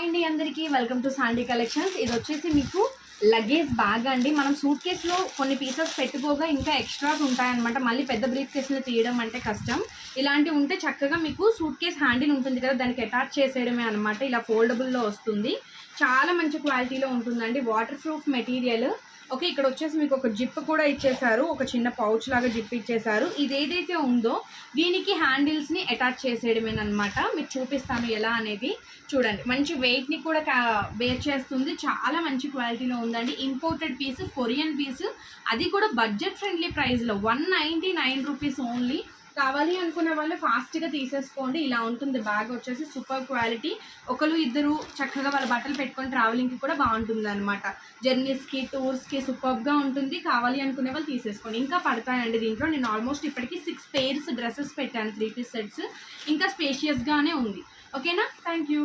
అండి అందరికీ welcome to Sandy collections. ఇది వచ్చేసి మీకు లగేజ్ బ్యాగ్ అండి. మనం సూట్ కేసులో కొన్ని పీసెస్ పెట్టుకోగా ఇంకా ఎక్స్ట్రాస్ ఉంటాయన్నమాట. మళ్ళీ పెద్ద బ్రీఫ్ కేసులో తీయడం అంటే కష్టం. ఇలాంటివి ఉంటే చక్కగా మీకు సూట్ కేస్ హ్యాండిల్ ఉంటుంది కదా దానికి అటాచ్ చేసేయడమే అనమాట ఇలా ఫోల్డబుల్లో వస్తుంది. చాలా మంచి క్వాలిటీలో ఉంటుందండి. Water proof material. ఓకే ఇక్కడ వచ్చేసి మీకు ఒక జిప్ కూడా ఇచ్చేసారు ఒక చిన్న పౌచ్ లాగా జిప్ ఇచ్చేసారు ఇది ఏదైతే ఉందో దీనికి హ్యాండిల్స్ని అటాచ్ చేసేయడమేనమాట మీకు చూపిస్తాను ఎలా అనేది. చూడండి మంచి వెయిట్ని కూడా బేర్ చేస్తుంది. చాలా మంచి క్వాలిటీలో ఉందండి. ఇంపోర్టెడ్ పీస్ కొరియన్ పీస్ అది కూడా బడ్జెట్ ఫ్రెండ్లీ ప్రైస్లో one ninety nine rupees only కావాలి అనుకునే వాళ్ళు ఫాస్ట్గా తీసేసుకోండి. ఇలా ఉంటుంది బ్యాగ్ వచ్చేసి సూపర్ క్వాలిటీ ఒకరు ఇద్దరు చక్కగా వాళ్ళ బట్టలు పెట్టుకొని ట్రావెలింగ్కి కూడా బాగుంటుంది అనమాట జర్నీస్కి టూర్స్కి సూపర్గా ఉంటుంది. కావాలి అనుకునే వాళ్ళు తీసేసుకోండి. ఇంకా పడతాయండి దీంట్లో. నేను ఆల్మోస్ట్ ఇప్పటికి సిక్స్ పేర్స్ డ్రెస్సెస్ పెట్టాను త్రీ పీస్ సెట్స్ ఇంకా స్పేషియస్గానే ఉంది. ఓకేనా థ్యాంక్ యూ